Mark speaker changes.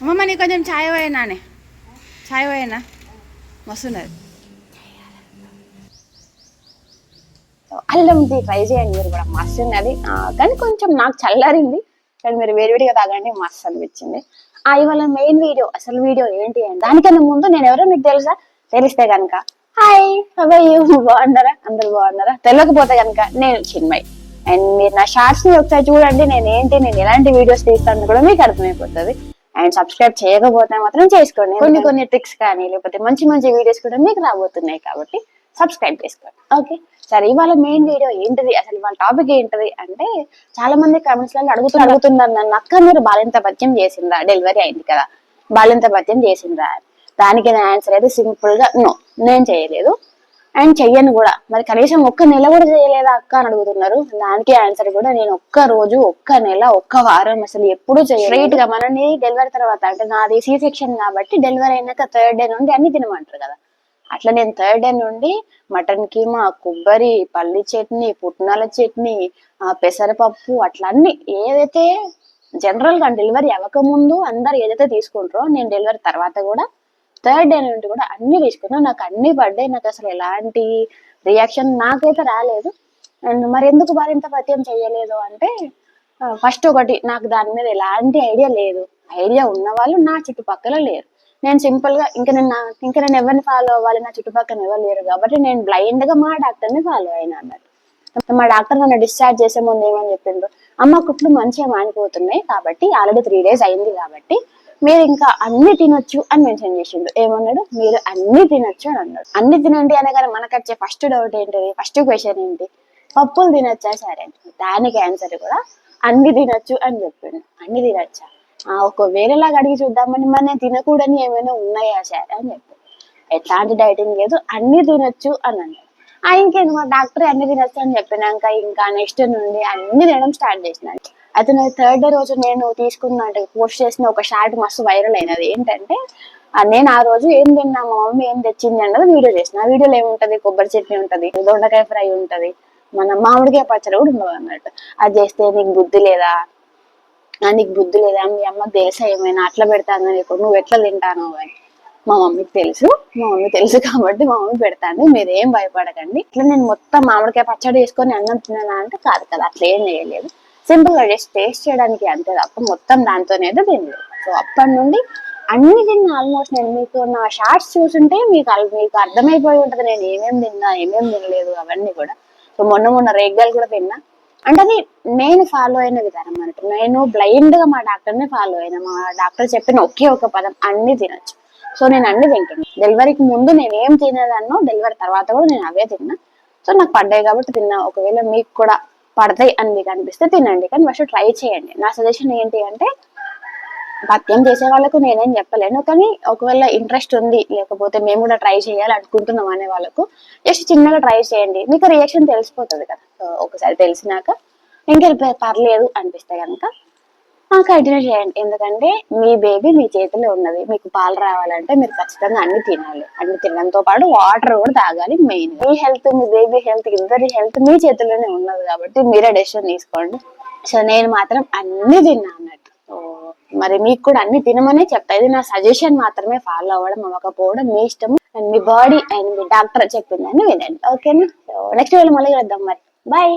Speaker 1: అమ్మమ్మ నీ కొంచెం ఛాయ్ పోయినానే ఛాయ్ పోయినా మస్తున్నది.
Speaker 2: అల్లం టీ ట్రై చేయండి మీరు కూడా మస్తు ఉన్నది కానీ కొంచెం నాకు చల్లారింది కానీ మీరు వేడివేడిగా తాగండి మస్తు అనిపించింది. ఆ ఇవాళ మెయిన్ వీడియో అసలు వీడియో ఏంటి అని. దానికన్నా ముందు నేను ఎవరో మీకు తెలుసా? తెలిస్తే కనుక హాయ్ అబ్బాయి బాగున్నారా? అందరు బాగున్నారా? తెలియకపోతే కనుక నేను చిన్మయ్. అండ్ మీరు నా షార్ట్స్ని ఒకసారి చూడండి నేను ఏంటి నేను ఎలాంటి వీడియోస్ తీస్తాను కూడా మీకు అర్థమైపోతుంది. అండ్ సబ్స్క్రైబ్ చేయకపోతే మాత్రం చేసుకోండి. కొన్ని కొన్ని ట్రిక్స్ కానీ లేకపోతే మంచి మంచి వీడియోస్ కూడా మీకు రాబోతున్నాయి కాబట్టి సబ్స్క్రైబ్ చేసుకోండి. ఓకే. సరే ఇవాళ మెయిన్ వీడియో ఏంటిది? అసలు ఇవాళ టాపిక్ ఏంటిది అంటే చాలా మంది కామెంట్స్లలో అడుగుతూ అడుగుతున్నారు నన్ను అక్క మీరు బాలింత పద్యం చేసిందా? డెలివరీ అయింది కదా. బాలింత పద్యం చేసిందా. దానికి నా ఆన్సర్ అయితే సింపుల్గా నో నేను చేయలేదు. అండ్ చెయ్యను కూడా. మరి కనీసం ఒక్క నెల కూడా చేయలేదా అక్క అని అడుగుతున్నారు. దానికి ఆన్సర్ కూడా నేను ఒక్క రోజు ఒక్క నెల ఒక్క వారం అసలు ఎప్పుడు స్ట్రైట్గా. మనని డెలివరీ తర్వాత అంటే నాది సి సెక్షన్ కాబట్టి డెలివరీ అయినాక థర్డ్ డే నుండి అన్ని తినమంటారు కదా. అట్లా నేను థర్డ్ డే నుండి మటన్ కీమా కొబ్బరి పల్లి చట్నీ పుట్నాల చట్నీ ఆ పెసరపప్పు అట్లా అన్ని ఏదైతే జనరల్గా డెలివరీ అవ్వకముందు అందరు ఏదైతే తీసుకుంటారో నేను డెలివరీ తర్వాత కూడా థర్డ్ డే నుండి కూడా అన్ని తీసుకున్నా. నాకు అన్ని పడ్డాయి. నాకు అసలు ఎలాంటి రియాక్షన్ నాకైతే రాలేదు. అండ్ మరి ఎందుకు మరింత పత్యం చేయలేదు అంటే ఫస్ట్ ఒకటి నాకు దాని మీద ఎలాంటి ఐడియా లేదు. ఐడియా ఉన్న వాళ్ళు నా చుట్టుపక్కల లేరు. నేను సింపుల్గా ఇంకా నేను ఇంకా నేను ఎవరిని ఫాలో అవ్వాలి? నా చుట్టుపక్కల ఎవరు లేరు కాబట్టి నేను బ్లైండ్గా మా డాక్టర్ని ఫాలో అయినా అన్నట్టు. మా డాక్టర్ నన్ను డిశ్చార్జ్ చేసే ముందు ఏమని చెప్పిండ్రు? అమ్మ కుట్లు మంచిగా మానిపోతున్నాయి కాబట్టి ఆల్రెడీ త్రీ డేస్ అయింది కాబట్టి మీరు ఇంకా అన్ని తినొచ్చు అని మెన్షన్ చేసిండు. ఏమన్నాడు? మీరు అన్ని తినొచ్చు అని అన్నాడు. అన్ని తినండి అనగానే మనకు వచ్చే ఫస్ట్ డౌట్ ఏంటిది? ఫస్ట్ క్వశ్చన్ ఏంటి? పప్పులు తినొచ్చా? సరే దానికి ఆన్సర్ కూడా అన్ని తినొచ్చు అని చెప్పిండు. అన్ని తినొచ్చా? ఆ ఒక వేరేలాగా అడిగి చూద్దామని మన తినకూడని ఏమైనా ఉన్నాయా? సరే అని చెప్పి ఎట్లాంటి డైటింగ్ లేదు. అన్ని తినొచ్చు అని అన్నాడు. ఆ ఇంకేంది డాక్టర్ అన్ని తినొచ్చు అని చెప్పినాక ఇంకా నెక్స్ట్ నుండి అన్ని తినడం స్టార్ట్ చేసినాను అయితే నేను థర్డ్ డే రోజు నేను తీసుకున్న అంటే పోస్ట్ చేసిన ఒక షార్ట్ మస్తు వైరల్ అయినది. ఏంటంటే నేను ఆ రోజు ఏం తిన్నా మా మమ్మీ ఏం తెచ్చింది అన్నది వీడియో చేసిన. ఆ వీడియోలో ఏముంటది? కొబ్బరి చట్నీ ఉంటది దొండకాయ ఫ్రై ఉంటది మన మామిడికాయ పచ్చడి కూడా ఉండదు అన్నట్టు. అది చేస్తే నీకు బుద్ధి లేదా? నీకు బుద్ధి లేదా? మీ అమ్మకి తెలుసా ఏమైనా అట్లా పెడతాను నీకు? నువ్వు ఎట్లా తింటాను అని. మా మమ్మీకి తెలుసు. మా మమ్మీ తెలుసు కాబట్టి మా మమ్మీ పెడతాను మీరు ఏం భయపడకండి. ఇట్లా నేను మొత్తం మామిడికాయ పచ్చడి వేసుకొని అన్నం తిన్నానా అంటే కాదు కదా అట్లా ఏం చేయలేదు. సింపుల్గా జస్ట్ టేస్ట్ చేయడానికి అంతే తప్ప మొత్తం దాంతోనేది తినలేదు. సో అప్పటి నుండి అన్ని తిన్నా ఆల్మోస్ట్ నేను మీకు నా షార్ట్స్ చూసుంటే మీకు మీకు అర్థమైపోయి ఉంటుంది నేను ఏమేమి తిన్నా ఏమేమి తినలేదు అవన్నీ కూడా. సో మొన్న మొన్న రేగ్గాలు కూడా తిన్నా. అంటే అది నేను ఫాలో అయిన విధానం అన్నట్టు. నేను బ్లైండ్గా మా డాక్టర్ని ఫాలో అయినా మా డాక్టర్ చెప్పిన ఒకే ఒక పదం అన్ని తినొచ్చు. సో నేను అన్ని తింటున్నా. డెలివరీకి ముందు నేను ఏం తినేదాన్నో డెలివరీ తర్వాత కూడా నేను అవే తిన్నా. సో నాకు పడ్డాయి కాబట్టి తిన్నా. ఒకవేళ మీకు కూడా పడతాయి అని మీకు అనిపిస్తే తినండి. కానీ ఫస్ట్ ట్రై చేయండి. నా సజెషన్ ఏంటి అంటే పత్యం చేసే వాళ్ళకు నేనేం చెప్పలేను కానీ ఒకవేళ ఇంట్రెస్ట్ ఉంది లేకపోతే మేము కూడా ట్రై చేయాలి అనుకుంటున్నాం అనే వాళ్ళకు జస్ట్ చిన్నగా ట్రై చేయండి. మీకు రియాక్షన్ తెలిసిపోతుంది కదా. ఒకసారి తెలిసినాక ఇంకెళ్ళి పర్లేదు అనిపిస్తే కనుక కంటిన్యూ చేయండి. ఎందుకంటే మీ బేబీ మీ చేతిలో ఉన్నది. మీకు పాలు రావాలంటే మీరు ఖచ్చితంగా అన్ని తినాలి. అన్ని తినడంతో పాటు వాటర్ కూడా తాగాలి మెయిన్ మీ హెల్త్ మీ బేబీ హెల్త్ ఇద్దరి హెల్త్ మీ చేతిలోనే ఉన్నది కాబట్టి మీరే డెసిషన్ తీసుకోండి. సో నేను మాత్రం అన్ని తిన్నా అన్నట్టు. మరి మీకు కూడా అన్ని తినమనే చెప్తా. ఇది నా సజెషన్ మాత్రమే ఫాలో అవ్వడం అవ్వకపోవడం మీ ఇష్టం అండ్ మీ బాడీ అండ్ మీ డాక్టర్ చెప్పిందని వినండి. ఓకేనా నెక్స్ట్ వీళ్ళు మళ్ళీ కలుద్దాం మరి. బాయ్